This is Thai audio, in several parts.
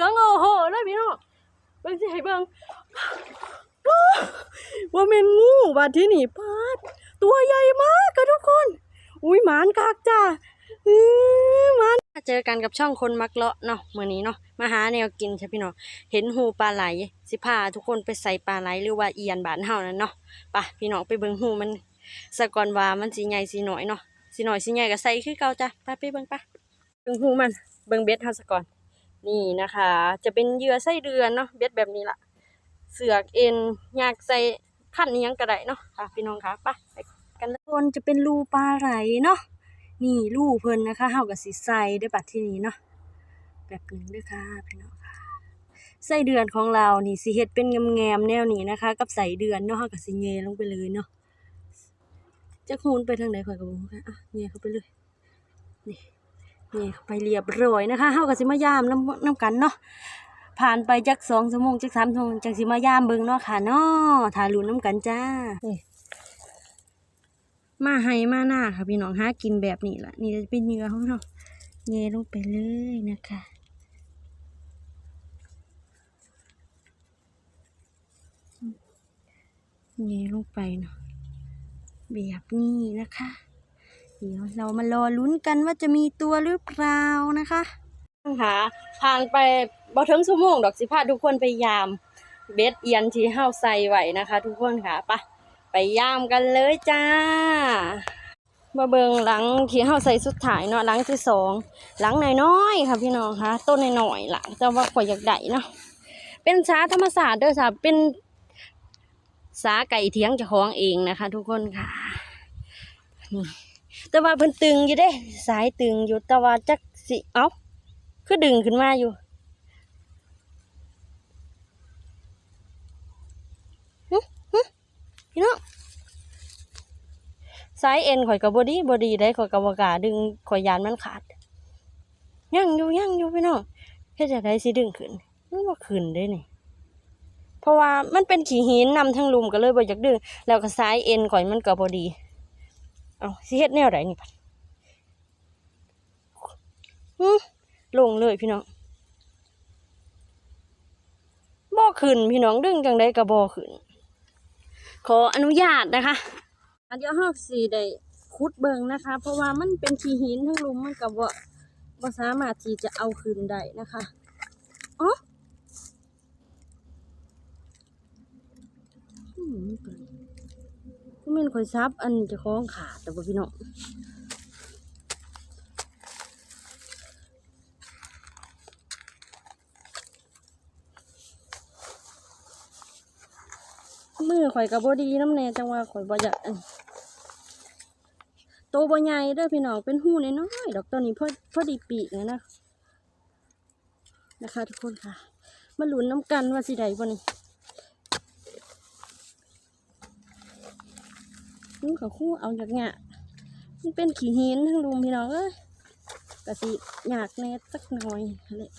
ลืองโอ้โหเลยพี่น้องเบิ่งสิให้เบิ่งว่าแมนงูบาดที่นี่ปาดตัวใหญ่มากค่ะทุกคน อุ้ยหมานคักจ้าอือหมานเจอกันกับช่องคนมักเลาะเนาะเมื้อนี้เนาะมาหาแนวกินใช่พี่น้องเห็นหูปลาไหลสิพาทุกคนไปใส่ปลาไหลหรือว่าเอียนบานเฮานั่นเนาะปะพี่น้องไปเบิ่งหูมันสะก่อนว่ามันสิใหญ่สิน้อยเนาะสิน้อยสิใหญ่ก็ใส่คือเก่าจ้ะไปไปเบิ่งปะเบิ่งหูมันเบิ่งเบ็ดเฮาซะก่อน นี่นะคะ จะเป็นเหยื่อไส้เดือนเนาะเบ็ดแบบนี้ละเสือกเอ็นอยากใส่ขั้นนี้ยังกระไดเนาะค่ะพี่น้องคะไปไปกันเลยคนจะเป็นรูปลาไหลเนาะนี่รูเพิ่นนะคะเฮากับสีใส่ได้บัดที่นี้เนาะแบบหนึงด้วยค่ะพี่น้องค่ะไส้เดือนของเรานี่สิเฮ็ดเป็นแงมๆแนวนี้นะคะ กับใส่เดือนเนาะเฮากับสิเงยลงไปเลยเนาะจะคูนไปทางไหนข่อยก็บ่รู้ค่ะอะเงยเข้าไปเลยนี่ เงยเข้าไปเรียบร้อยนะคะเฮากับสิมายามน้ำน้ำกันเนาะผ่านไปจักสองชั่วโมงจักสามชั่วโมงจังสิมายามเบิ่งเนาะค่ะเนาะถ่ารูปน้ำกันจ้ามาให้มาหน้าค่ะพี่น้องหากินแบบนี้ละนี่จะเป็นเหยื่อของเราเงยลงไปเลยนะคะเงยลงไปเนาะแบบนี้นะคะ เดี๋ยวเรามารอลุ้นกันว่าจะมีตัวหรือเปล่านะคะค่ะผ่านไปบ่ถึงชั่วโมงดอกสิพาทุกคนไปยาม เบ็ดเอียนที่เฮาใส่ไว้นะคะ ทุกคนค่ะไปะไปยามกันเลยจ้ามาเบิงหลังที่เฮาใส่สุดท้ายเนาะหลังที่สองหลังน้อยๆค่ะพี่น้องค่ะต้นน้อยๆล่ะแต่ว่าข่อยอยากได้เนาะเป็นสาธรรมศาสตร์เด้อค่ะเป็นสาไก่เถียงเจ้าของเองนะคะ ทุกคนค่ะนี่ แต่ว่าเพิ่นตึงอยู่เด้ สายตึงอยู่แต่ว่าจักสิเอ้าคือดึงขึ้นมาอยู่พี่น้องสายเอ็นข่อยกับบอดี้บอดี้ได้ข่อยกับบกาดึงข่อยยานมันขาดยั่งอยู่ยั่งอยู่พี่น้องเฮ็ดจะได้สิดึงขึ้นมันบ่าขึ้นได้นี่เพราะว่ามันเป็นขีหินนำทั้งลุมก็เลยบ่อยากดึง แล้วก็สายเอ็นข่อยมันก็บ่ดี เอาสิเฮ็ดแนวใดนี่บัดหึลงเลยพี่น้องบ่ขึ้นพี่น้องดึงจังไดก็บ่ขึ้น ขออนุญาตนะคะอันเดียวห้าสีได้คุดเบิงนะคะ เพราะว่ามันเป็นขี้หินทั้งลุมมันกับว่าบ่สามารถที่จะเอาคืนได้นะคะอ๋อมัน เมันเป็นข่อยซับอันจะคล้องขาดแต่ว่าพี่น้องมือข่อยกับบดีน้ำแน่จังว่าข่อยบ่อยากอันโตบ่ใหญ่เด้อพี่น้องเป็นหูน้อยๆดอกตัวนี้พอพอดีปีกนะนะนะคะ ทุกคนค่ะ มาหลุนน้ำกันว่าสิได้บ่นี่ นี่เขาคู่เอาจากหยมันเป็นขี้หินทั้งรุมพี่น้องเอ้ยกะสิหยากแน่สักหน่อยเลย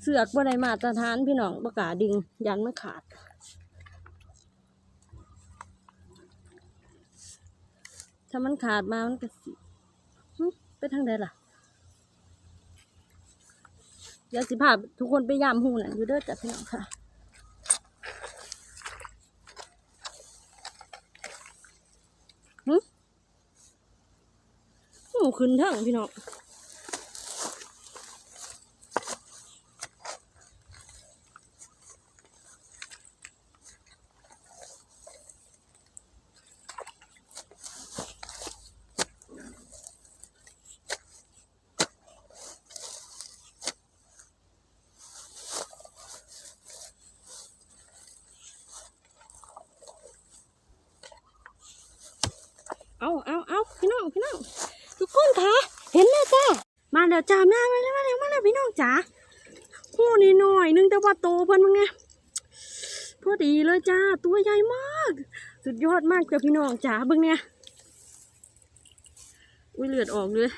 เสือกบ่ได้มาตรฐานพี่น้องประกล้าดึงยันไมันขาดถ้ามันขาดมามันก็สิ หึไปทางใดล่ะ เดี๋ยวสิพาทุกคนไปยามหูน่ะอยู่เด้อจ้ะพี่น้องค่ะหึหูขึ้นทั้งพี่น้อง เอาเอาเอาพี่น้อง พี่น้อง ทุกคนคะเห็นแล้วจ้า มา แล้วจ้ามามาแล้วมาแล้วมาแล้วพี่น้องจ๋าหูนี่หน่อยนึงแต่ว่าโตเพิ่นมึงไงพอดีเลยจ้าตัวใหญ่มาก สุดยอดมากจ้าพี่น้องจ๋าเบิ่งเนี่ยอุ้ยเลือดออกเลย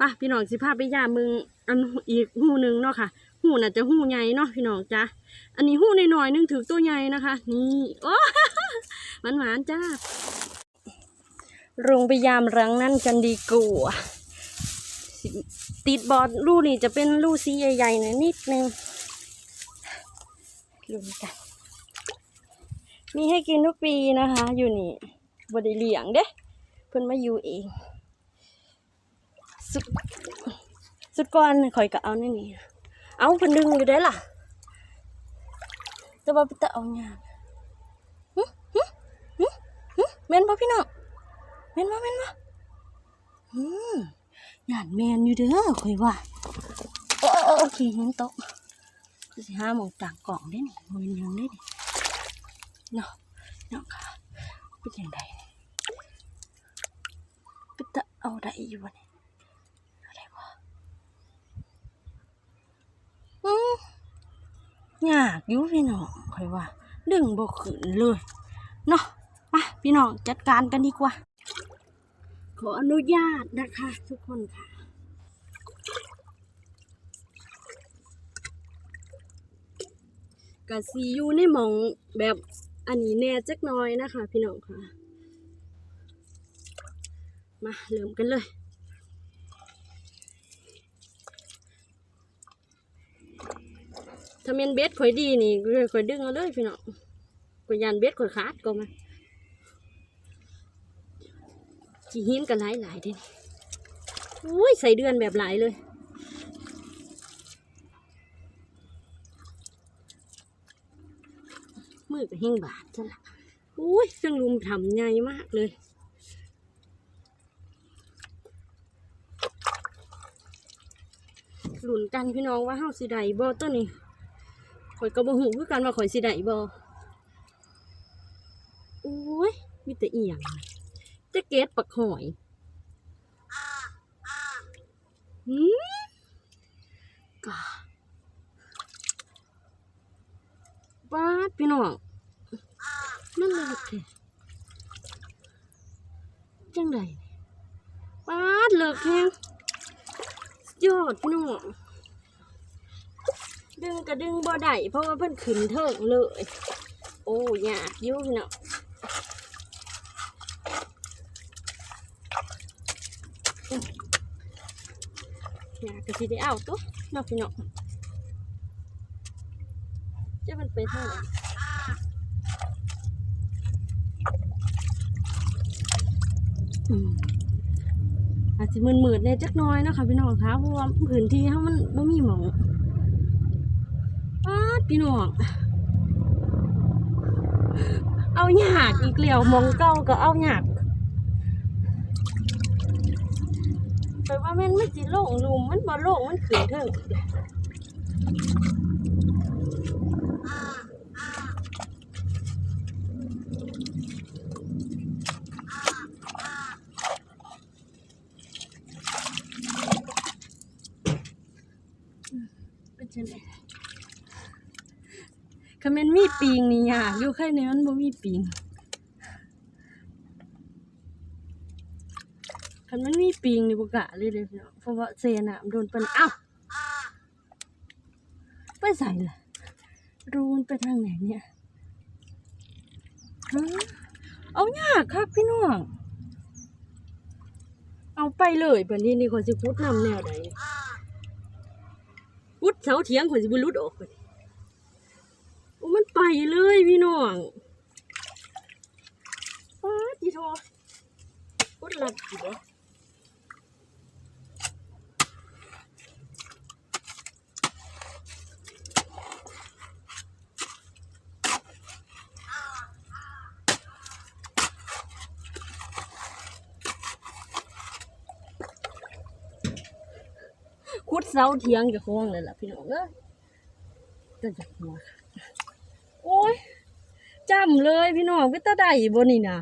ป่ะพี่น้องสิพาไปย่ามึงอันอีกหูหนึ่งเนาะค่ะ หูน่ะจะหูใหญ่เนาะพี่น้องจ้าอันนี้หูน้อยนึงถือตัวใหญ่นะคะ นี่โอ้มันหวานจ้าลงไปยามรังนั่นกันดีกว่า สิติดบอดลูกนี่จะเป็นลูกสีใหญ่ๆหน่อยนิดนึงลุ้นกัน มีให้กินทุกปีนะคะ อยู่นี่บไดิเลียงเด้เพิ่นมาอยู่เอง สุดสุดก่อนข่อยก็เอานี่นี่เอาเพิ่นดึงอยู่ได้ล่ะจะว่าไปตะเอาหยาหึหึหึหึแม่นบ่พี่น้องแม่นบ่แม่นบ่อืม หยานแมนอยู่เด้อข่อยว่าโอโอเคหินตกคือสิหาหมงต่างกล่องได้นี่มันยังได้นี่เนาะเนาะค่ะเป็นจังไดไปตะเอาได้อยู่บ่เนี่ยอาได้บ่อืมยากอยู่พี่น้องข่อยว่า ดึงบ่ขึ้นเลยเนาะมาพี่น้องจัดการกันดีกว่า ขออนุญาตนะคะทุกคนค่ะกะซีอยู่ในมองแบบอันนี้แน่จักน้อยนะคะ พี่น้องค่ะ มาเริ่มกันเลยถ้าเมนเบสข่อยดีนี่ข่อยดึงเอาเลยพี่น้องข่อยยานเบสข่อยขาดก็มาีหินกันหลายหลายๆเด้นี่โอ้ยใส่เดือนแบบหลายเลย มือก็เฮงบาดจ้ะละอุ้ยเครื่งลุมทำใหญ่มากเลยหลุนกันพี่น้องว่าเฮาสิได้บ่ตัวนี้ข่อยก็บ่ฮู้คือกันว่าข่อยสิได้บ่โอ้ยมีแต่อีหยัง จะเก็ดปักหอยหืมกาบาดพี่น้องนั่นเลยแท้จังไดบาดเลิกแฮงยอดพี่น้องดึงกระดึงบ่ได้เพราะว่าเพิ่นขึ้นเถิงเลย โอ้ยากยุ่พี่น้องอื้ อยากกะสิได้เอาตัวเนาะพี่น้องจะมันไปทางไหนอืมอาจจะมืดๆเนี่ยจักน้อยนะคะพี่น้องคะเพราะว่าพื้นที่เขามันไม่มีหมองป้าพี่น้องเอาหยากอีกแล้วมองเก่าก็เอาหยาก แต่ว่ามันไม่จีโล่งลุมมันบ่โล่งมันขึ้นเถิงเป็นจังไดคันแม่นมีปิงนี่ยากอยู่แค่นี้มันบ่มีปิงคันมันมี ปิงนี่บ่กล้าเลยเด้อพี่น้องเพราะว่าเซน้ำโดนปานเอ้าไปใส่ล่ะรูนไปทางไหนเนี่ยเอายากครับพี่น้อง เอาไปเลยแบัดนี้นี่ขอยสิพุดนำแนวใดพุดเสาเถียงขอยสิบ่หลุดออกบัดนี้โอ้มันไปเลยพี่น้องป๊าดอีโทพุดหลับอยู่ คุดเสาเทียงกับคงเลยล่ะพี่น้องเอ้ยจะจับหัวโอ้ยจำเลยพี่น้องก็ตาได้บนนี่นะ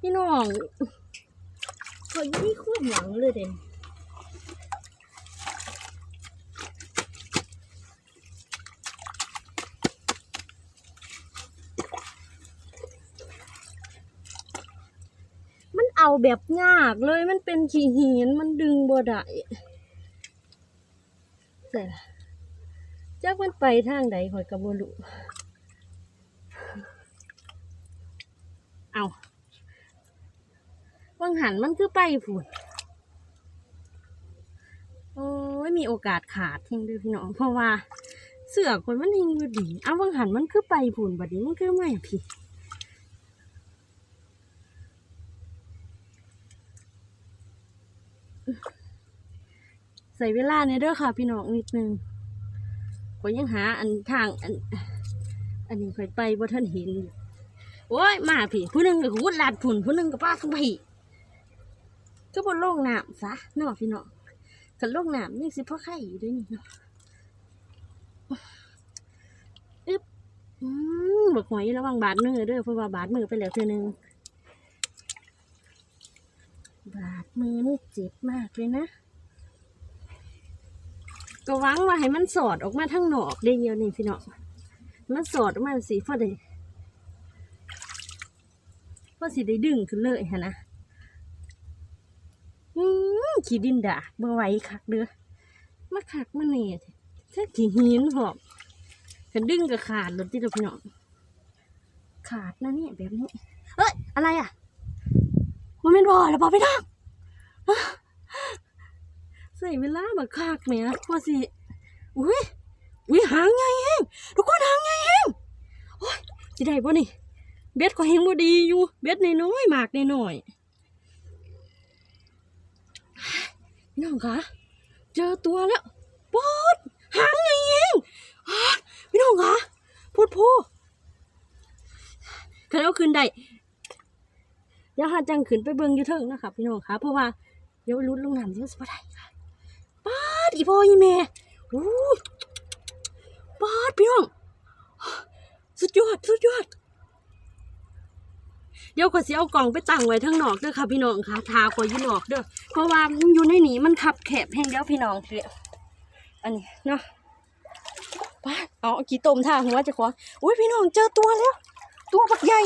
พี่น้องคอยยี่คู่หลังเลยเด่น เอาแบบยากเลยมันเป็นขี้หินมันดึงบ่ได้เสร็จละจักมันไปทางใดข่อยก็บ่รู้เอาวังหันมันคือไปผุนโอ้ยมีโอกาสขาดทิ้งด้วยพี่น้อง เพราะว่า เสือคนมันหิงอยู่ดี เอาวังหันมันคือไปผุนบัดนี้มันคือไม่พี่ ใส่เวลาเนี่ยเด้อค่ะ พี่น้องนิดนึงก็ยังหาอันทางอัน อันนี้ค่อยไปบ่ท่านเห็นโอ้ยมาพี่ผู้หนึงก็ขุดลาดผุนผู้หนึงก็ป้าทั้งพี่ก็บนโลกน้ำซะเนาะพี่น้องกันโลกน้ำนี่สิพ่อไข่อยู่ด้วยนี่เนาะอึ๊บอืมบักหอยระวังบาดมือเด้อเพราะว่าบาดมือไปแล้วเทื่อนึง บาดมือนี่เจ็บมากเลยนะ ก็หวังว่าให้มันสอดออกมาทั้งหนอกได้เดียวนี่พี่น้องมันสอดออกมาสิพอได้พอสิได้ดึงขึ้นเลยฮะนะอืมขี้ดินด่าบ่ไหวคักเด้อมาคักมาเนี่ยถ้าขี้หินหอบกันดึงก็ขาดหลุดที่ตัวพี่น้องขาดนะเนี่ยแบบนี้ เอ้ย อะไรอะ มันเป็นบ่อแล้วบ่พี่น้องใส่เวลาบักคักแหม่พอสิอุ้ยอุ้ยหางใหญ่แฮงทุกคนหางใหญ่แฮงโอ้ยสิได้บ่นี่เบ็ดก็เฮงบ่ดีอยู่ เบ็ดในน้อยหมากในน้อยน้องคะเจอตัวแล้วปอดหางใหญ่แฮงอ้าพี่น้องคะพูดพูคันเอาขึ้นได้ เดี๋ยวหาจังขึ้นไปเบิ่งอยู่เทิงนะคะพี่น้องคะเพราะว่าเดี๋ยวรุดลงน้ำเดี๋ยวสิบ่ได้ค่ะปาดอีพ่ออีแม่โอ้ปาดพี่น้องสุดยอดสุดยอดเดี๋ยวก็สิเอากล่องไปตั้งไว้ทั้งนอกเด้อค่ะพี่น้องค่ะทาขอยี่นอกเด้อเพราะว่ามันอยู่ในนี้มันขับแคบแห้งเดียวพี่น้องเดียอันนี้เนาะปาดเอากี่ต้มท่าหัวจะขออุ้ยพี่น้องเจอตัวแล้ว ตัวแบักใหญ่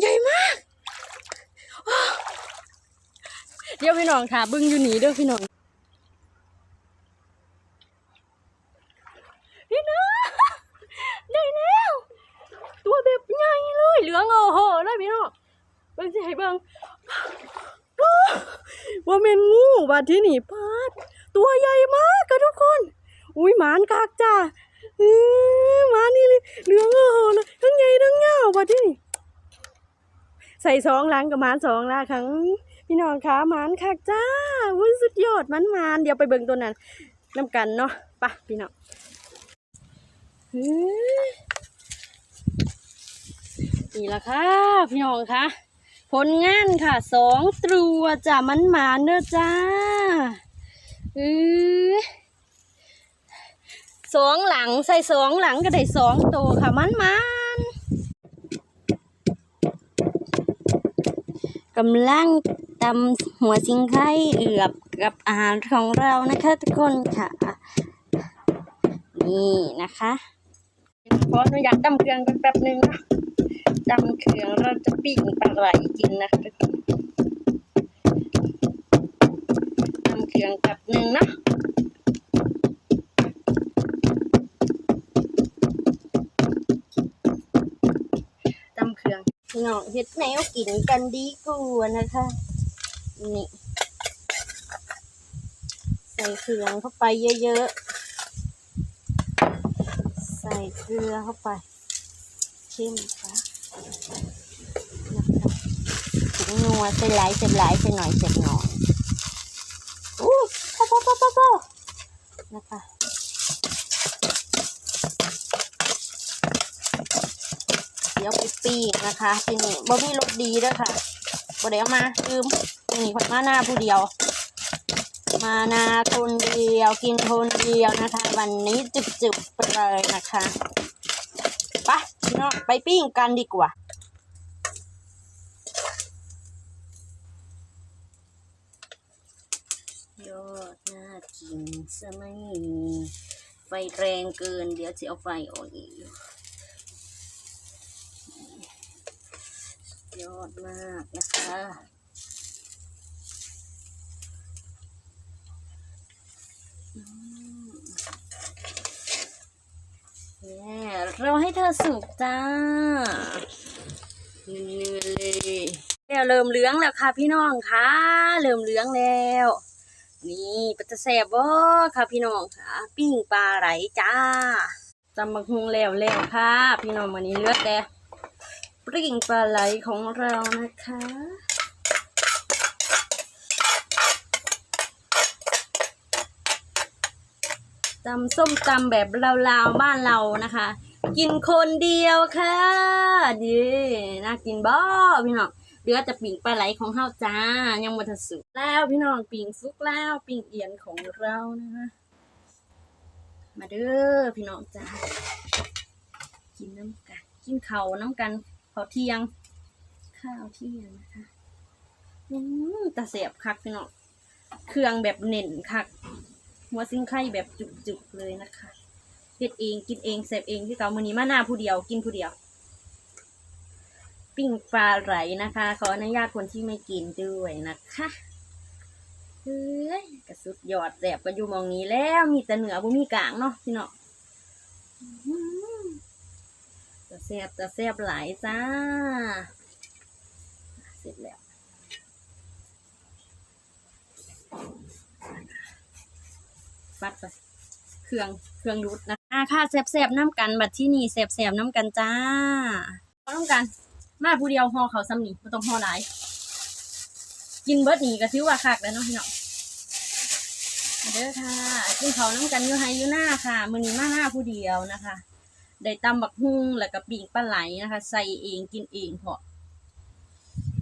ใหญ่มาก เดี๋ยวพี่น้องค่ะบึ้งอยู่หนีเด้อพี่น้อง พี่น้าได้แล้ว ตัวแบบใหญ่เลย เหลืองโอ้โหเลยพี่น้องเบิ่งสิให้เบิ่งว้าวว่าแม่นงูบาดที่นี่พาด ตัวใหญ่มากค่ะทุกคน อุ้ยหมานกากจ้าเออหมานี่เลยเหลืองโอ้โหเลยทั้งใหญ่ทั้งยาวบาดที่นี่ ใส่สองหลังกับมานสองละครั้งพี่น้องคะมานคักจ้าอุ้ยสุดยอดมันมานเดี๋ยวไปเบิ่งตัวนั้นน้ำกันเนาะปะพี่น้องนี่ละค่ะพี่น้องคะผลงานค่ะสองตัวจ้ะมันมานเด้อจ้าเออสองหลังใส่สองหลังก็ได้สองตัวค่ะมันมาน กำลังตำหัวซิงไข่เอือบกับอาหารของเรานะคะทุกคนค่ะ นี่นะคะขออนุญาตตำเครื่องกันแป๊บนึงนะตำเครื่องเราจะปิ้งปลาไหลกินนะคะตำเครื่องแป๊บหนึงนะ พี่น้องเฮ็ดแนวกินกันดีกว่านะคะ นี่ ใส่เครื่องเข้าไปเยอะๆ ใส่เกลือเข้าไปเข้มค่ะนะคะถึงนัวใส่หลายใส่หลายใส่หน่อยใส่หน่อยอู้ป๊อปป๊อปป๊อปป๊อปนะคะ เดี๋ยวไปปีกนะคะ ทีนี้บ่มีรสดีด้วยค่ะบ่ได้เอามาลืมนี่คนมาหน้าผู้เดียว มานาคนเดียวกินคนเดียวนะคะ วันนี้จุบๆไปเลยนะคะปพี่น้องไปปิ้งกันดีกว่ายอดน่ากินซะไม่มีไฟแรงเกิน เดี๋ยวจะเอาไฟออกอีก ยอดมากนะคะเนี่เราให้เธอสุกจ้าเนียเลยแล้วเริ่มเหลืองแล้วค่ะพี่น้องคะเริ่มเหลืองแล้ว นี่ปัจะแสบบ่ค่ะพี่น้องค่ะ ปิ้งปลาไหลจ้าจำบังฮุงแล้วแล้วค่ะ พี่น้องวันนี้เลือดแต่ ปิ้งปลาไหลของเรานะคะ ตำส้มตำแบบลาวๆบ้านเรานะคะ กินคนเดียวค่ะดีน่ากินบ่พี่น้องเหลือแต่ปิ่งปลาไหลของเฮาจ้า ยังบ่ทันสุกแล้วพี่น้องปิ่งสุกแล้วปิ่งเอียนของเรานะคะมาเด้อพี่น้องจ้ากินน้ำกันกินเข้าน้ำกัน ข้าวเที่ยง ข้าวเที่ยงนะคะอืมตาเสียบคักพี่น้องเครื่องแบบเน่นคักหัวซิงไข่แบบจุกๆเลยนะคะเฮ็ดเองกินเองเสพเองที่เก่ามื้อนี้มาหน้าผู้เดียวกินผู้เดียว ปิ้งปลาไหลนะคะ ขออนุญาตคนที่ไม่กินด้วยนะคะเฮ้ยกระสุดยอดแสบก็อยู่หมองนี้แล้วมีแต่เหนือบ่มีกลางเนาะพี่เนาะอื้อหือจะ แสบจะแสบหลายจ้า เสร็จแล้วปัดไปเครื่องเครื่องรูดนะอ่าค่ะแสบๆน้ำกันบัดที่นี่แสบๆน้ำกันจ้าพอน้ำกัน มาผู้เดียวห่อเขาซ้ำนี่ไม่ต้องห่อหลาย กินเบิร์ดนี่ก็ถือว่าคักแล้วเนาะพี่น้องเด้อค่ะกินเขาน้ำกันอยู่ไฮอยู่หน้าค่ะมือนี้มาหน้าผู้เดียวนะคะ ได้ตำบักฮุ่งแล้วก็ปีงปลาไหลนะคะ ใส่เองกินเองพอ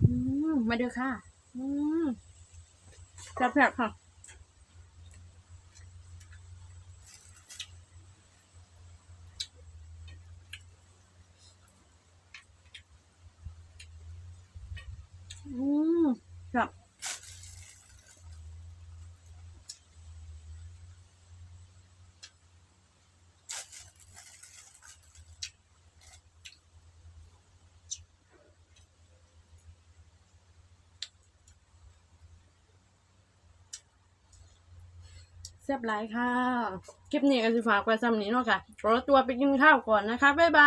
อืมมาเด้อค่ะ อืมแซ่บๆค่ะ อืมครับแซ่บหลายค่ะ คลิปนี้ก็จะฝากไว้ซ้ำนี้เนาะค่ะขอตัวไปกินข้าวก่อนนะคะ บ๊ายบาย